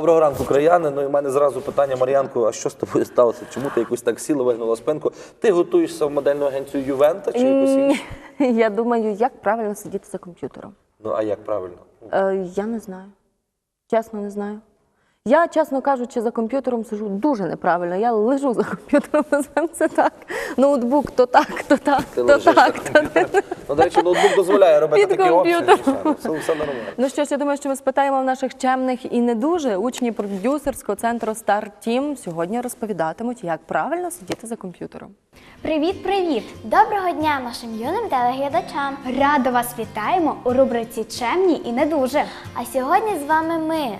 Доброго ранку, краяни. Ну і в мене зразу питання, Мар'янко, а що з тобою сталося? Чому ти якось так сіла, вигнула спинку? Ти готуєшся в модельну агенцію Ювента чи якусь іншу? Я думаю, як правильно сидіти за комп'ютером. Ну а як правильно? Е, я не знаю. Чесно, не знаю. Я, чесно кажучи, за комп'ютером сижу дуже неправильно. Я лежу за комп'ютером, назвемо це так. Ноутбук то так, то так, Ти то лежиш так. за То... комп'ютером? Ну, до речі, ноутбук дозволяє робити Під такі обсяги. комп'ютером. звичайно. Це все нормально. Ну що ж, я думаю, що ми спитаємо в наших чемних і не дуже учні продюсерського центру Star Team сьогодні розповідатимуть, як правильно сидіти за комп'ютером. Привіт, привіт! Доброго дня нашим юним телеглядачам! Радо вас вітаємо у рубриці Чемні і не дуже. А сьогодні з вами ми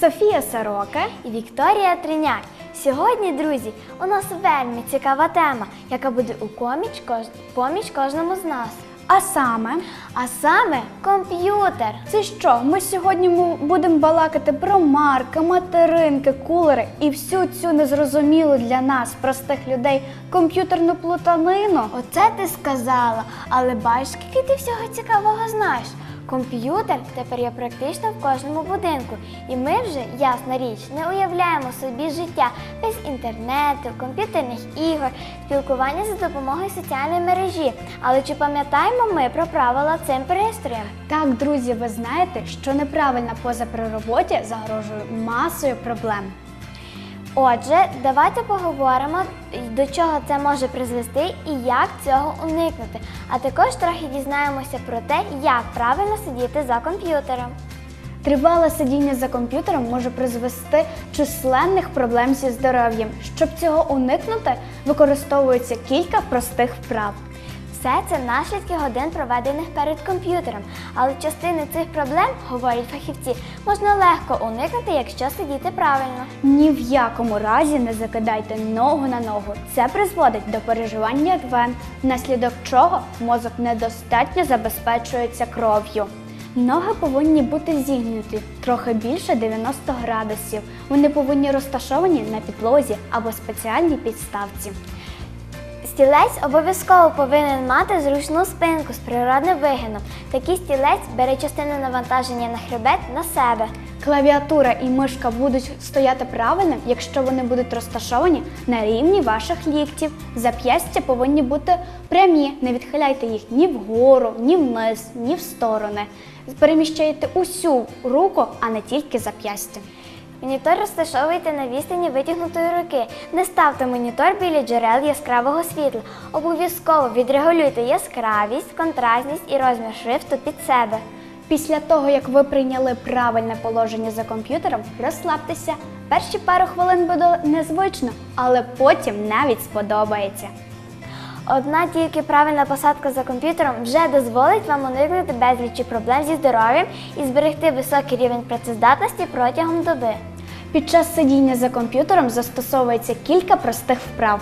Софія Сорока. і Вікторія Триняк. Сьогодні, друзі, у нас вельми цікава тема, яка буде у коміч кож... поміч кожному з нас. А саме, А саме комп'ютер. це що? Ми сьогодні будемо балакати про марки, материнки, кулери і всю цю незрозумілу для нас, простих людей, комп'ютерну плутанину. Оце ти сказала, але бачиш, скільки ти всього цікавого знаєш. Комп'ютер тепер є практично в кожному будинку, і ми вже, ясна річ, не уявляємо собі життя без інтернету, комп'ютерних ігор, спілкування за допомогою соціальної мережі. Але чи пам'ятаємо ми про правила цим пристроєм? Так, друзі, ви знаєте, що неправильна поза при роботі загрожує масою проблем. Отже, давайте поговоримо, до чого це може призвести і як цього уникнути. А також трохи дізнаємося про те, як правильно сидіти за комп'ютером. Тривале сидіння за комп'ютером може призвести численних проблем зі здоров'ям. Щоб цього уникнути, використовується кілька простих вправ. Все це наслідки годин, проведених перед комп'ютером. Але частини цих проблем, говорять фахівці, можна легко уникнути, якщо сидіти правильно. Ні в якому разі не закидайте ногу на ногу. Це призводить до переживання вен, внаслідок чого мозок недостатньо забезпечується кров'ю. Ноги повинні бути зігнуті трохи більше 90 градусів. Вони повинні розташовані на підлозі або спеціальній підставці. Стілець обов'язково повинен мати зручну спинку з природним вигином. Такий стілець бере частину навантаження на хребет на себе. Клавіатура і мишка будуть стояти правильно, якщо вони будуть розташовані на рівні ваших ліктів. Зап'ястя повинні бути прямі. Не відхиляйте їх ні вгору, ні вниз, ні в сторони. Переміщайте усю руку, а не тільки зап'ястя. Монітор розташовуйте на відстані витягнутої руки. Не ставте монітор біля джерел яскравого світла. Обов'язково відрегулюйте яскравість, контрастність і розмір шрифту під себе. Після того, як ви прийняли правильне положення за комп'ютером, розслабтеся. Перші пару хвилин буде незвично, але потім навіть сподобається. Одна тільки правильна посадка за комп'ютером вже дозволить вам уникнути безлічі проблем зі здоров'ям і зберегти високий рівень працездатності протягом доби. Під час сидіння за комп'ютером застосовується кілька простих вправ.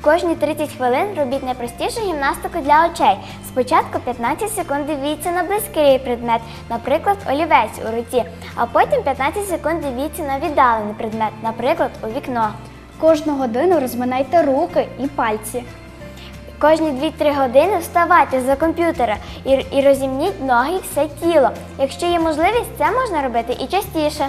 Кожні 30 хвилин робіть найпростішу гімнастику для очей. Спочатку 15 секунд дивіться на близький предмет, наприклад, олівець у руці, а потім 15 секунд дивіться на віддалений предмет, наприклад, у вікно. Кожну годину розминайте руки і пальці. Кожні 2-3 години вставайте за комп'ютера і, і розімніть ноги і все тіло. Якщо є можливість, це можна робити і частіше.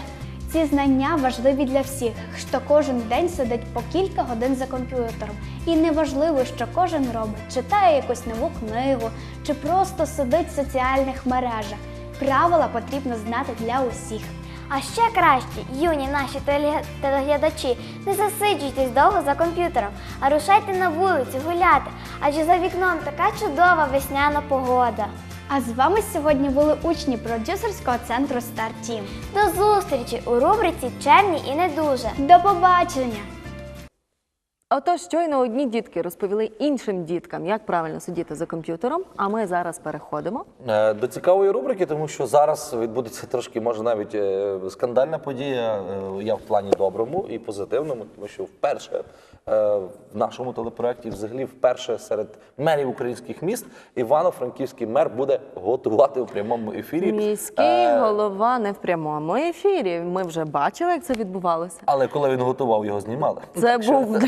Ці знання важливі для всіх, хто кожен день сидить по кілька годин за комп'ютером. І неважливо, що кожен робить, читає якусь нову книгу чи просто сидить в соціальних мережах. Правила потрібно знати для усіх. А ще краще, юні наші теле- телеглядачі, не засиджуйтесь довго за комп'ютером, а рушайте на вулицю гуляти, адже за вікном така чудова весняна погода. А з вами сьогодні були учні продюсерського центру Стар Тім. До зустрічі у рубриці Черні і не дуже. До побачення! Отож, щойно одні дітки розповіли іншим діткам, як правильно сидіти за комп'ютером. А ми зараз переходимо. Е, До цікавої рубрики, тому що зараз відбудеться трошки, може навіть е, скандальна подія. Е, Я в плані доброму і позитивному, тому що вперше в нашому телепроекті, взагалі, вперше серед мерів українських міст Івано-Франківський мер буде готувати у прямому ефірі. Міський Е, голова не в прямому ефірі. Ми вже бачили, як це відбувалося. Але коли він готував, його знімали. Це був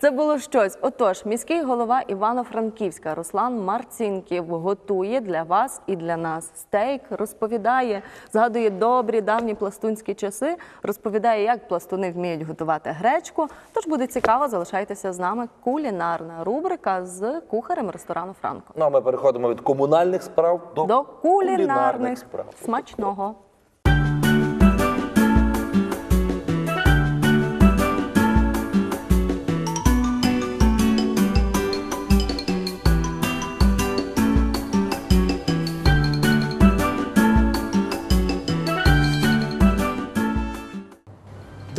Це було щось. Отож, міський голова Івано-Франківська Руслан Марцінків готує для вас і для нас стейк, розповідає, згадує добрі давні пластунські часи, розповідає, як пластуни вміють готувати гречку. Тож буде цікаво, залишайтеся з нами. Кулінарна рубрика з кухарем ресторану Франко. Ну а ми переходимо від комунальних справ до, До кулінарних справ. смачного.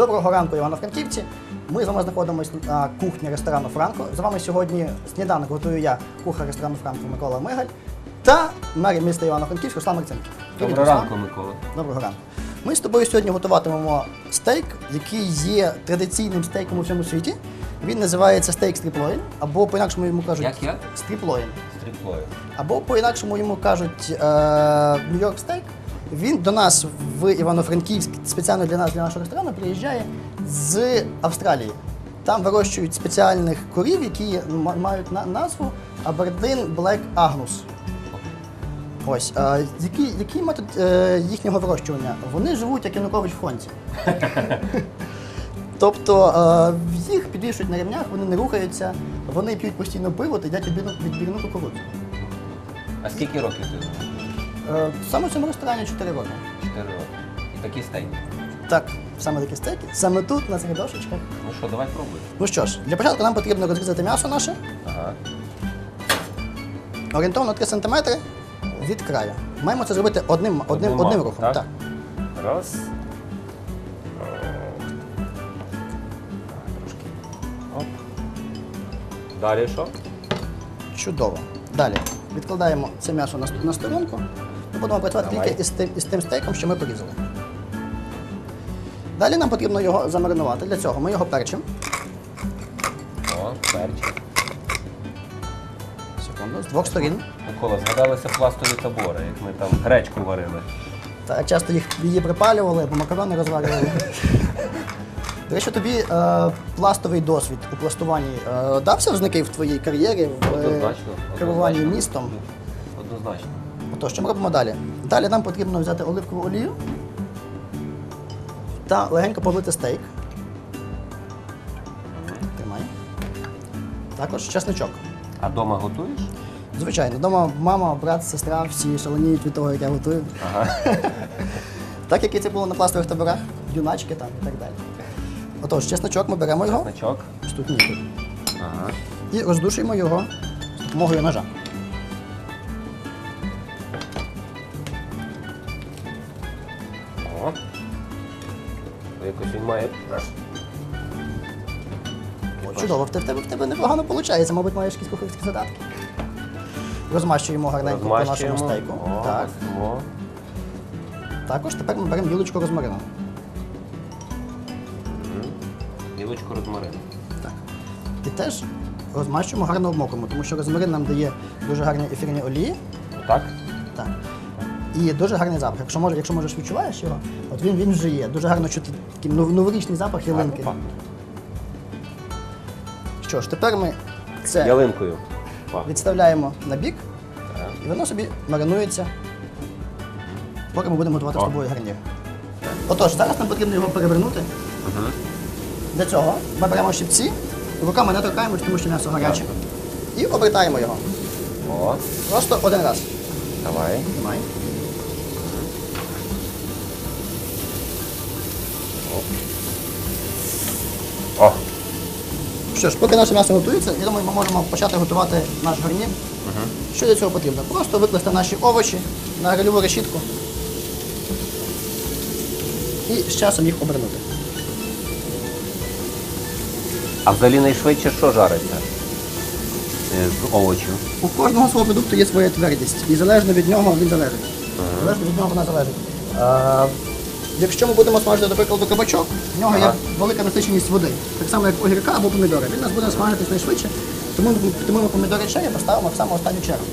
Доброго ранку, Івано-Франківці. Ми з вами знаходимося на кухні ресторану Франко. З вами сьогодні сніданок готую я, кухар ресторану Франко Микола Мигаль та мер міста Івано-Франківськ Руслан Марцинків. Доброго ранку, Микола. Доброго ранку. Ми з тобою сьогодні готуватимемо стейк, який є традиційним стейком у всьому світі. Він називається стейк стріплоїн, або по-інакшому йому кажуть Як як? стріплоїн. Стріплою. Або по-інакшому йому кажуть е, Нью-Йорк стейк. Він до нас в Івано-Франківськ спеціально для нас, для нашого ресторану, приїжджає з Австралії. Там вирощують спеціальних корів, які мають на- назву Aberdeen Black Agnus. Ось, е, який, який метод е, їхнього вирощування? Вони живуть як Янукович в фронті. Тобто е, їх підвішують на ремнях, вони не рухаються, вони п'ють постійно пиво та їдять відбірну кукурудзу. А скільки років ти? Е, Саме в цьому ресторані 4 роки. Чотири роки. І такі стейки. Так, саме такі стейки. Саме тут, на цих дошечках. Ну що, давай пробуй. Ну що ж, для початку нам потрібно розрізати м'ясо наше Ага. орієнтовно 3 см від краю. Маємо це зробити одним, одним, Одним одним махом, рухом. так? Так. Раз. Трошки. Оп. Далі що? Чудово. Далі відкладаємо це м'ясо на, ст- на сторонку. Будемо працювати Давай. тільки із тим, із тим стейком, що ми порізали. Далі нам потрібно його замаринувати. Для цього ми його перчимо. О, перчик. Секунду, з двох сторін. Микола, згадалися пластові табори, як ми там гречку варили. Та часто їх її припалювали або макарони розварювали. До речі, тобі е, пластовий досвід у пластуванні е, дався взнаки в твоїй кар'єрі в е, Однозначно. керуванні однозначно. містом. Однозначно. Отож, що ми робимо далі? Далі нам потрібно взяти оливкову олію та легенько полити стейк. Тримай. Також чесничок. А дома готуєш? Звичайно, вдома мама, брат, сестра, всі шаленіють від того, як я готую. так як і це було на пластових таборах, юначки там і так далі. Отож, чесночок ми беремо його, тут, Ага. і роздушуємо його з допомогою ножа. Має. Чудово, в тебе, в тебе, в тебе непогано виходить, мабуть, маєш якісь кухарські задатки. Розмащуємо гарненько по нашому Розмащуємо. стейку. О, Так. О. Також тепер ми беремо білочку розмарину. Гілочку розмарину. Так. І теж розмащуємо гарно обмокуємо, тому що розмарин нам дає дуже гарні ефірні олії. Так? І дуже гарний запах. Якщо може, якщо можеш відчуваєш його, от він, він вже є. Дуже гарно чути такий нов- новорічний запах ялинки. Гарно Що ж, тепер ми це Ялинкою. Пахне. відставляємо на бік, Так. і воно собі маринується, поки ми будемо готувати з О. тобою гарнір. Отож, зараз нам потрібно його перевернути. Для цього ми беремо щипці, руками не торкаємось, тому що м'ясо гаряче. І обертаємо його. О, Просто один раз. давай. Тримай. Що ж, поки наше м'ясо готується, я думаю, ми можемо почати готувати наш гарнір. Що для цього потрібно? Просто викласти наші овочі на грильову решітку і з часом їх обернути. а взагалі найшвидше що жариться? Е, З овочів. У кожного свого продукту є своя твердість, і залежно від нього він залежить. Залежно від нього вона залежить. Е, якщо ми будемо смажити, до прикладу, кабачок, в нього є велика насиченість води, так само як огірка або помідори. Він у нас буде смажитись найшвидше, тому, ми помідори чері поставимо в саму останню чергу.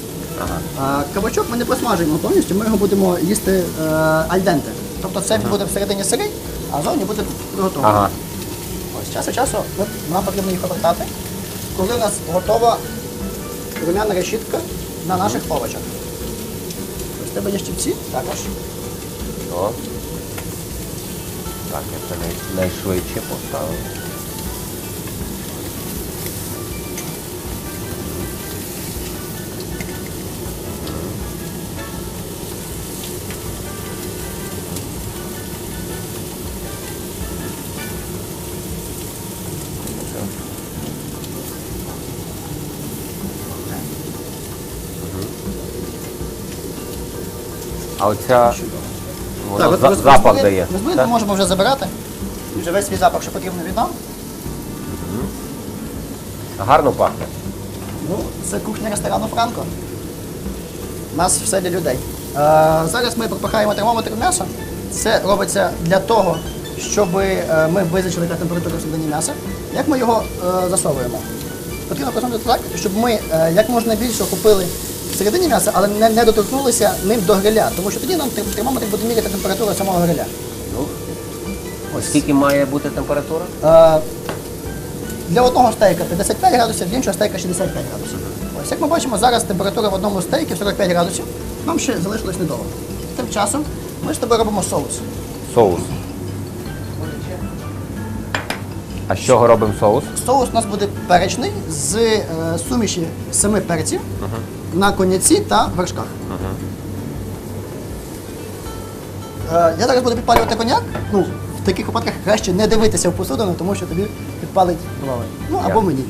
А кабачок ми не посмажуємо повністю, ми його будемо їсти е, альденте. Тобто це буде всередині сирий, а зовні буде приготовлений. Ага. Ось. Час від часу ми, нам потрібно їх обертати, коли у нас готова рум'яна решітка на наших овочах. Ось тебе є щипці також. О. Так, я це най- найшвидше поставив. А оця воно за- роз- запах розбили- дає. розбили, так? ми можемо вже забирати. Вже весь свій запах, що потрібно від нам. Гарно пахне. Ну, це кухня ресторану Франко. У нас все для людей. Е, зараз ми пропихаємо термометр в м'ясо. Це робиться для того, щоб е, ми визначили, яка температура всередині м'яса. Як ми його е, засовуємо? Потрібно просунути так, щоб ми е, як можна більше охопили всередині м'яса, але не, не доторкнулися ним до гриля, тому що тоді нам тер- термометр буде міряти температуру самого гриля. Ну, ось скільки має бути температура? Е, Для одного стейка 55 градусів, для іншого стейка 65 градусів. Ось як ми бачимо, зараз температура в одному стейкі 45 градусів. Нам ще залишилось недовго. Тим часом ми з тобою робимо соус. Соус. А з чого робимо соус? Соус у нас буде перечний з е, суміші семи перців на коньяці та вершках. Е, я зараз буду підпалювати коньяк. Ну, в таких випадках краще не дивитися в посудину, тому що тобі підпалить голови. Ну або мені.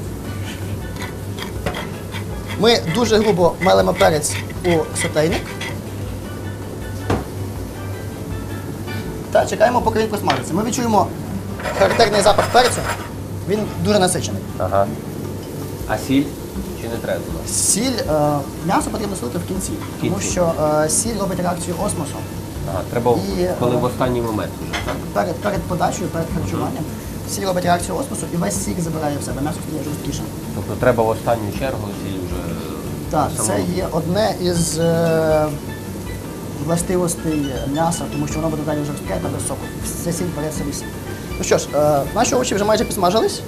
Ми дуже грубо мелимо перець у сотейник. Та чекаємо, поки він посмажиться. Ми відчуємо характерний запах перцю. Він дуже насичений. Ага. А сіль? Чи не треба? Сіль, е, м'ясо потрібно солити в кінці, тому кінці. що е, сіль робить реакцію осмосу. Ага, треба І, коли е, в останній момент вже, так? Перед, перед подачею, перед харчуванням. Сіль робить реакцію осмосу і весь сік забирає в себе, м'ясо стає жорсткішим. Тобто треба в останню чергу сіль вже. Так, самому- це є одне із е, властивостей м'яса, тому що воно буде далі жорстке та без соку. Це сіль бере собі сік. Ну що ж, е, наші овочі вже майже підсмажились.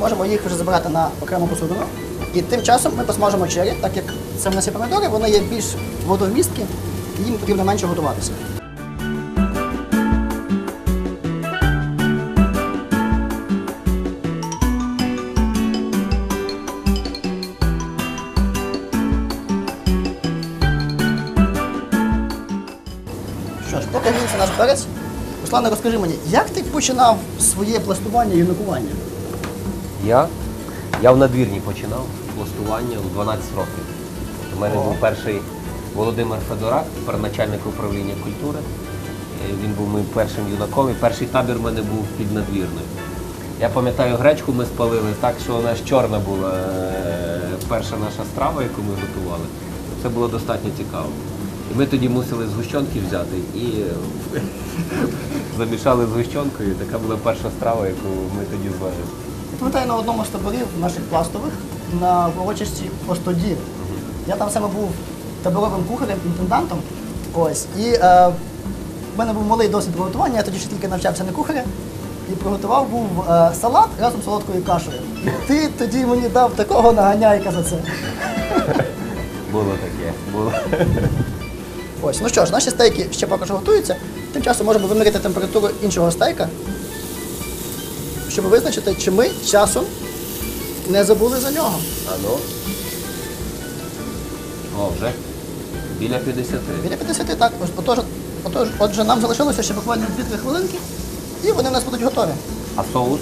Можемо їх вже забирати на окрему посудину. І тим часом ми посмажимо чері, так як це в нас є помідори, вони є більш водовмісткі, і їм потрібно менше готуватися. Що ж, поки гріється наш перець, Руслане, розкажи мені, як ти починав своє пластування і юнакування? Я? Я в надвірні починав пластування у 12 років. У мене був перший Володимир Федорак, тепер начальник управління культури. Е, Він був моїм першим юнаком і перший табір в мене був під надвірною. Я пам'ятаю, гречку ми спалили так, що вона ж чорна була е, перша наша страва, яку ми готували. Це було достатньо цікаво. І ми тоді мусили згущенки взяти і е, замішали з згущенкою. Така була перша страва, яку ми тоді зварили. Пам'ятаю на одному з таборів наших пластових на урочисті Остоді. Я там саме був таборовим кухарем, інтендантом. Ось. І е, в мене був малий досвід приготування, я тоді ще тільки навчався на кухаря. І приготував був е, салат разом з солодкою кашею. І ти тоді мені дав такого наганяйка за це. Було таке. Було. Ось, ну що ж, наші стейки ще поки що готуються. Тим часом можемо виміряти температуру іншого стейка, щоб визначити, чи ми часом не забули за нього. А ну. О, вже біля 50. Біля 50 так. Отож, отож, отже, нам залишилося ще буквально 2-3 хвилинки, і вони в нас будуть готові. А соус?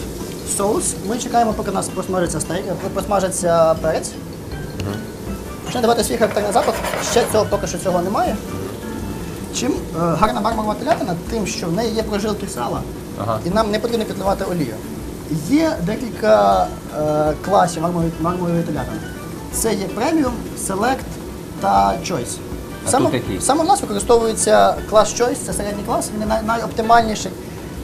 Соус. Ми чекаємо, поки у нас посмажиться стейк, е, посмажиться перець. Почне давати свій характерний запах. Ще цього поки що цього немає. Чим е, гарна мармурова телятина, тим, що в неї є прожилки сала, Ага. і нам не потрібно підливати олію. Є декілька е, класів мармурової, мармурової. Це є преміум, селект та choice. А Саме, тут який? саме у нас використовується клас choice, це середній клас, він най, найоптимальніший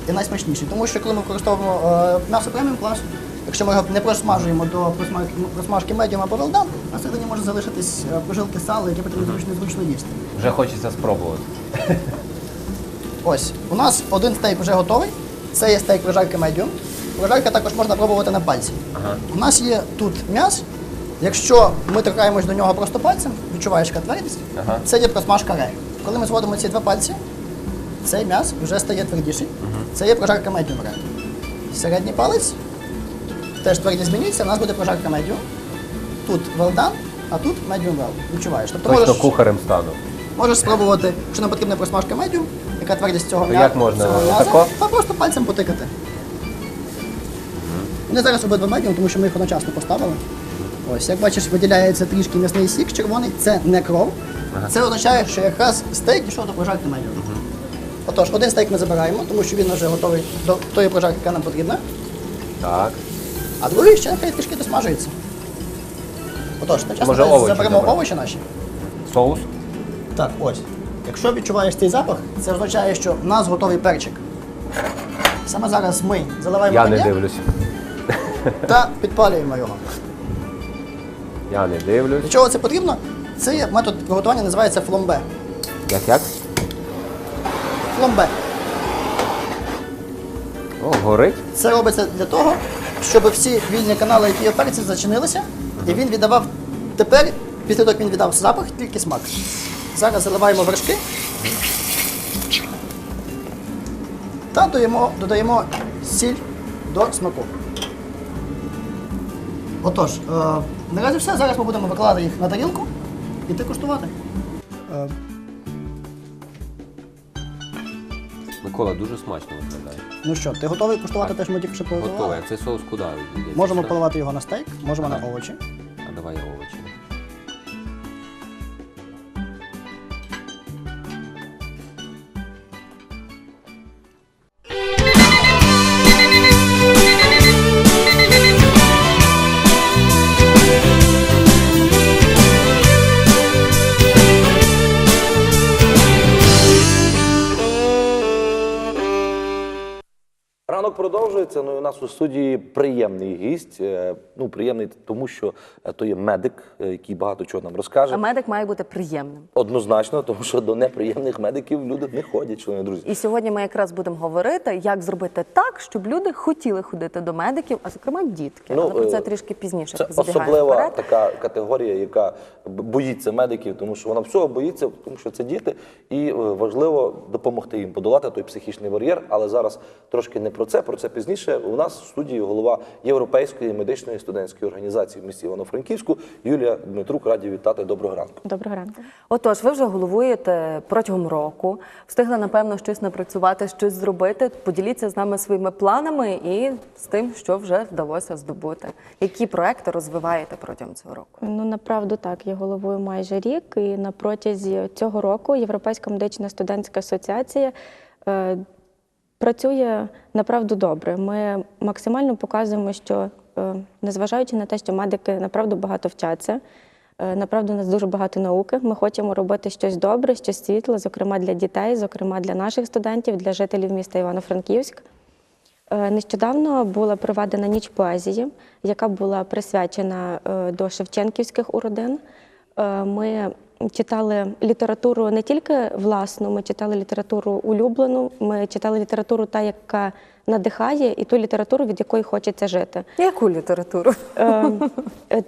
і найсмачніший. Тому що коли ми використовуємо е, м'ясо преміум класу, якщо ми його не просмажуємо до просмажки, просмажки медіум або велдам, на середині може залишитись е, прожилки сала, які потрібно зручно, зручно їсти. Вже хочеться спробувати. Ось, у нас один стейк вже готовий. Це є стейк прожарка медіум. Прожарка також можна пробувати на пальці. У нас є тут м'яс. Якщо ми торкаємось до нього просто пальцем, відчуваєш яка твердість, це є просмажка рей. Коли ми зводимо ці два пальці, цей м'яс вже стає твердіший. Це є прожарка медіум рей. Середній палець теж твердість змінюється, у нас буде прожарка медіум. Тут well done, а тут medium well. Відчуваєш. Тобто Точно можеш, кухарем стану. можеш спробувати, якщо нам потрібна просмажка медіум, яка твердість цього То як можна? цього Отако? та просто пальцем потикати. Вони зараз обидва медіум, тому що ми їх одночасно поставили. Ось, як бачиш, виділяється трішки м'ясний сік червоний, це не кров. Це означає, що якраз стейк дійшов до прожарки медіум. Отож, один стейк ми забираємо, тому що він вже готовий до тої прожарки, яка нам потрібна. Так. А другий ще нехай трішки досмажується. Отож, часом Може, ми овочі заберемо забрати? овочі наші. Соус? Так, ось. Якщо відчуваєш цей запах, це означає, що в нас готовий перчик. Саме зараз ми заливаємо Я не коньяк дивлюсь. Та підпалюємо його. Я не дивлюсь. Для чого це потрібно? Цей метод приготування називається фломбе. Як як? Фломбе. О, горить. Це робиться для того, щоб всі вільні канали, які є в перці, зачинилися, і він віддавав тепер, після того, як він віддав запах, тільки смак. Зараз заливаємо вершки та додаємо, додаємо сіль до смаку. Отож, е, наразі все. Зараз ми будемо викладати їх на тарілку і ти куштувати. Е, Микола дуже смачно виглядає. ну що, ти готовий куштувати те, що ми тільки що приготували? Готовий. А цей соус куди йде? Можемо поливати його на стейк, можемо на овочі. А давай овочі. Продовжується. Ну у нас у студії приємний гість. Е, Ну, приємний тому, що е, то є медик, е, який багато чого нам розкаже. А медик має бути приємним. Однозначно, тому що до неприємних медиків люди не ходять, члени друзі. І сьогодні ми якраз будемо говорити, як зробити так, щоб люди хотіли ходити до медиків, а зокрема дітки. Ну, Але про це трішки пізніше. Це особлива вперед. така категорія, яка боїться медиків, тому що вона всього боїться, тому що це діти, і важливо допомогти їм подолати той психічний бар'єр. Але зараз трошки не про це, про це пізніше. У нас в студії голова Європейської медичної студентської організації в місті Івано-Франківську Юлія Дмитрук. Раді вітати. Доброго ранку. Доброго ранку. Отож, ви вже головуєте протягом року, встигли напевно щось напрацювати, щось зробити. Поділіться з нами своїми планами і з тим, що вже вдалося здобути. Які проекти розвиваєте протягом цього року? Ну направду так, я головую майже рік, і на протязі цього року Європейська медична студентська асоціація е, працює направду добре. Ми максимально показуємо, що е, незважаючи на те, що медики направду багато вчаться. е, Направду у нас дуже багато науки. Ми хочемо робити щось добре, щось світле, зокрема для дітей, зокрема для наших студентів, для жителів міста Івано-Франківськ. Е, Нещодавно була проведена ніч поезії, яка була присвячена до Шевченківських уродин. Ми читали літературу не тільки власну, ми читали літературу улюблену, ми читали літературу та, яка надихає, і ту літературу, від якої хочеться жити. Яку літературу? Е, е,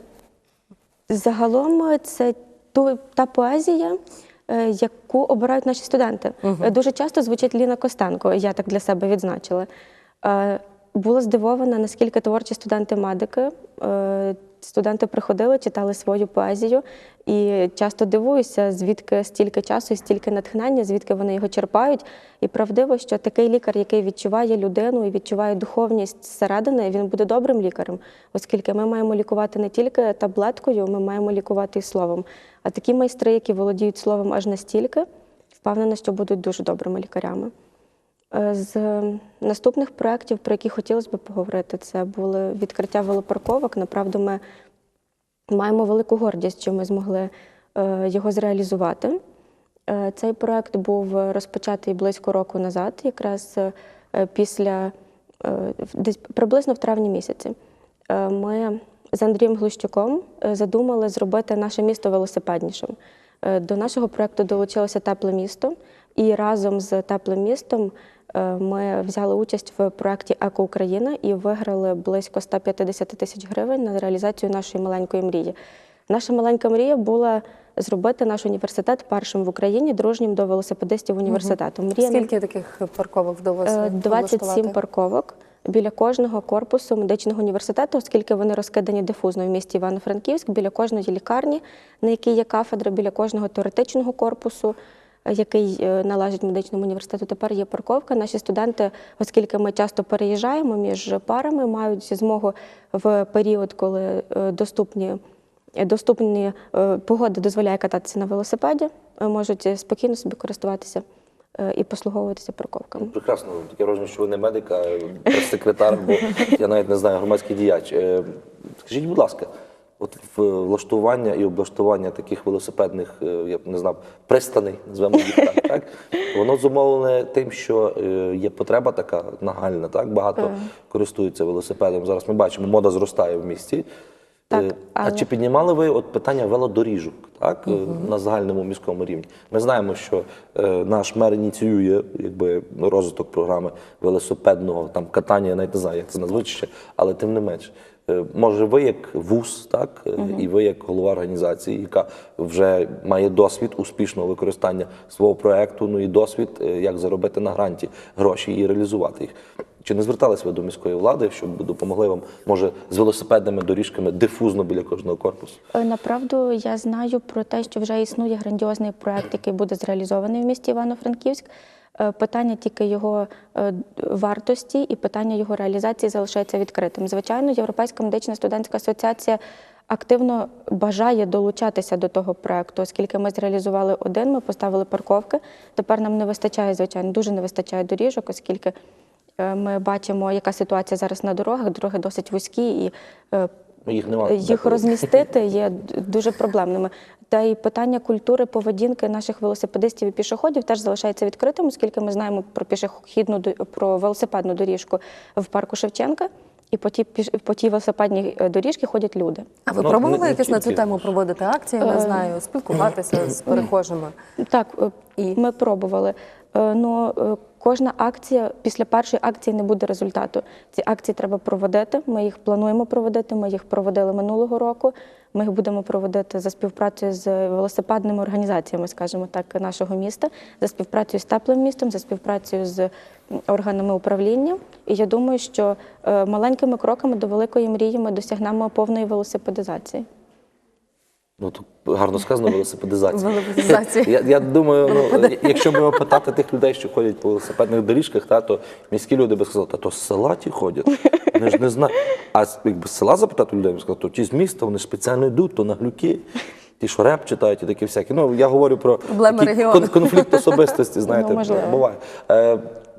Загалом це ту- та поезія, е, яку обирають наші студенти. Е, Дуже часто звучить Ліна Костенко, я так для себе відзначила. Е, Була здивована, наскільки творчі студенти-медики. Студенти приходили, читали свою поезію, і часто дивуюся, звідки стільки часу і стільки натхнення, звідки вони його черпають. І правдиво, що такий лікар, який відчуває людину і відчуває духовність зсередини, він буде добрим лікарем, оскільки ми маємо лікувати не тільки таблеткою, ми маємо лікувати і словом. А такі майстри, які володіють словом аж настільки, впевнена, що будуть дуже добрими лікарями. Е, З наступних проєктів, про які хотілося б поговорити, це були відкриття велопарковок. Направду, ми маємо велику гордість, що ми змогли е, його зреалізувати. Е, Цей проєкт був розпочатий близько року назад, якраз після десь приблизно в травні місяці. Ми з Андрієм Глущуком задумали зробити наше місто велосипеднішим. До нашого проєкту долучилося тепле місто, і разом з теплим містом ми взяли участь в проєкті Еко Україна і виграли близько 150 тисяч гривень на реалізацію нашої маленької мрії. Наша маленька мрія була зробити наш університет першим в Україні дружнім до велосипедистів університету. Мрія Скільки таких парковок вдалося Е, 27 облаштувати? парковок біля кожного корпусу медичного університету, оскільки вони розкидані дифузно в місті Івано-Франківськ, біля кожної лікарні, на якій є кафедра, біля кожного теоретичного корпусу, е, який е, належить медичному університету. Тепер є парковка. Наші студенти, оскільки ми часто переїжджаємо між парами, мають змогу в період, коли е, доступні. Доступні е, погода дозволяє кататися на велосипеді, можуть спокійно собі користуватися і послуговуватися парковками. Прекрасно, таке враження, що ви не медик, а прес-секретар, бо я навіть не знаю, громадський діяч. Скажіть, будь ласка, от влаштування і облаштування таких велосипедних, е, я б не знав, пристаней, назвемо їх так, так, воно зумовлене тим, що е, є потреба така нагальна, так? Багато користуються велосипедом. Зараз ми бачимо, мода зростає в місті. Так, Е, А чи піднімали ви от питання велодоріжок так, е, на загальному міському рівні? Ми знаємо, що е, наш мер ініціює якби, розвиток програми велосипедного там, катання, я навіть не знаю, як це назвуть ще, але тим не менш. Е, Може, ви як вуз, так, угу. і ви як голова організації, яка вже має досвід успішного використання свого проекту, ну і досвід, е, як заробити на гранті гроші і реалізувати їх. Чи не звертались ви до міської влади, щоб допомогли вам, може, з велосипедними доріжками дифузно біля кожного корпусу? Е, Направду я знаю про те, що вже існує грандіозний проект, який буде зреалізований в місті Івано-Франківськ. Е, Питання тільки його е, вартості і питання його реалізації залишається відкритим. Звичайно, Європейська медична студентська асоціація активно бажає долучатися до того проекту, оскільки ми зреалізували один, ми поставили парковки. Тепер нам не вистачає, звичайно, дуже не вистачає доріжок, оскільки ми бачимо, яка ситуація зараз на дорогах. Дороги досить вузькі і е, Ну, Їх їх розмістити є дуже проблемними. Та й питання культури поведінки наших велосипедистів і пішоходів теж залишається відкритим, оскільки ми знаємо про пішохідну до- про велосипедну доріжку в парку Шевченка, і по тій по тій велосипедній е, доріжці ходять люди. А ви Ну, пробували не- не на цю тему проводити акції? Я не знаю, спілкуватися з перехожими. Так, е, І? ми пробували. Е, Ну, е, кожна акція після першої акції не буде результату. Ці акції треба проводити. Ми їх плануємо проводити. Ми їх проводили минулого року. Ми їх будемо проводити за співпрацею з велосипедними організаціями, скажімо так, нашого міста, за співпрацею з теплим містом, за співпрацею з органами управління. І я думаю, що е, маленькими кроками до великої мрії ми досягнемо повної велосипедизації. Ну, гарно сказано, велосипедизація. Велосипедизація. Я, я думаю, ну, якщо б опитати тих людей, що ходять по велосипедних доріжках, та, то міські люди би сказали, та то з села ті ходять. Вони ж не знають. А якби з села запитати людей, сказали, то ті з міста, вони спеціально йдуть, то на глюки. Ті, що реп читають, і такі всякі. Ну, я говорю про конфлікт особистості, знаєте, Ну, буває.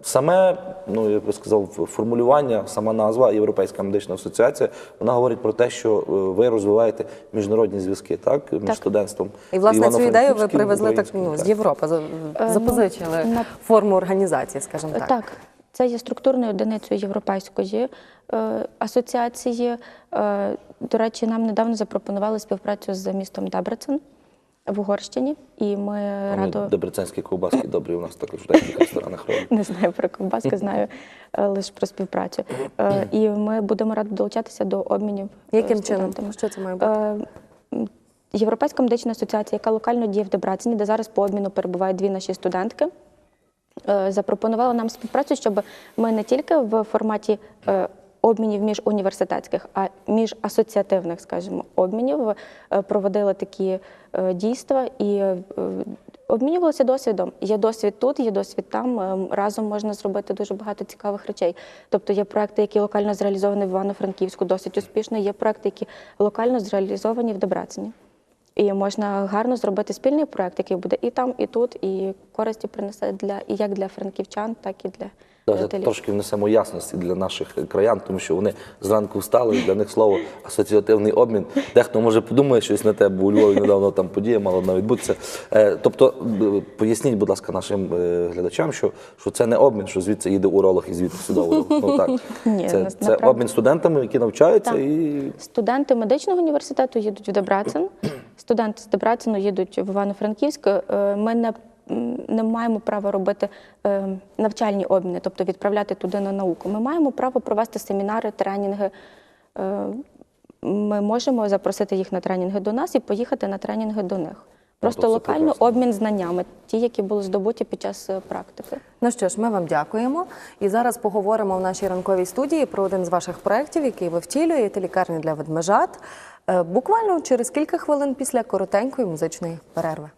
Е, Саме, ну я би сказав, формулювання, сама назва Європейська медична асоціація, вона говорить про те, що е, ви розвиваєте міжнародні зв'язки, так, між Так. студентством. І власне цю ідею ви привезли так ну, з Європи, за- ну, запозичили на- форму організації, скажімо так. Так, це є структурною одиницею Європейської е, асоціації. Е, до речі, нам недавно запропонували співпрацю з містом Дебрецен в Угорщині, і ми Вони радо Дебреценські ковбаски добрі у нас також в деяких ресторанах роблять. не знаю про ковбаски, знаю е, лише про співпрацю. Е, і ми будемо радо долучатися до обмінів. е, Яким чином? Що це має бути? Європейська медична асоціація, яка локально діє в Дебрацині, де зараз по обміну перебувають дві наші студентки, запропонувала нам співпрацю, щоб ми не тільки в форматі обмінів між університетських, а між асоціативних, скажімо, обмінів е, проводили такі е, дійства і е, обмінювалися досвідом. Є досвід тут, є досвід там. Разом можна зробити дуже багато цікавих речей. Тобто є проекти, які локально зреалізовані в Івано-Франківську, досить успішно. Є проекти, які локально зреалізовані в Дебрацині. І можна гарно зробити спільний проект, який буде і там, і тут, і користі принесе для і як для франківчан, так і для жителів. трошки внесемо ясності для наших краян, тому що вони зранку встали, і для них слово асоціативний обмін. Дехто може подумає щось на те, бо у Львові недавно там подія мала навіть відбутися. Е, Тобто, поясніть, будь ласка, нашим е, глядачам, що, що це не обмін, що звідси їде уролог і звідти сюди уролог. Ну, так. Ні, це, це обмін студентами, які навчаються, Так. і Студенти медичного університету їдуть в Дебрацин, студенти з Дебрацину їдуть в Івано-Франківськ. Е, Ми не не маємо права робити е, навчальні обміни, тобто відправляти туди на науку. Ми маємо право провести семінари, тренінги. Е, Ми можемо запросити їх на тренінги до нас і поїхати на тренінги до них. Просто це локально прекрасно. обмін знаннями, ті, які були здобуті під час практики. Ну що ж, ми вам дякуємо. І зараз поговоримо в нашій ранковій студії про один з ваших проєктів, який ви втілюєте лікарні для ведмежат. Е, Буквально через кілька хвилин після коротенької музичної перерви.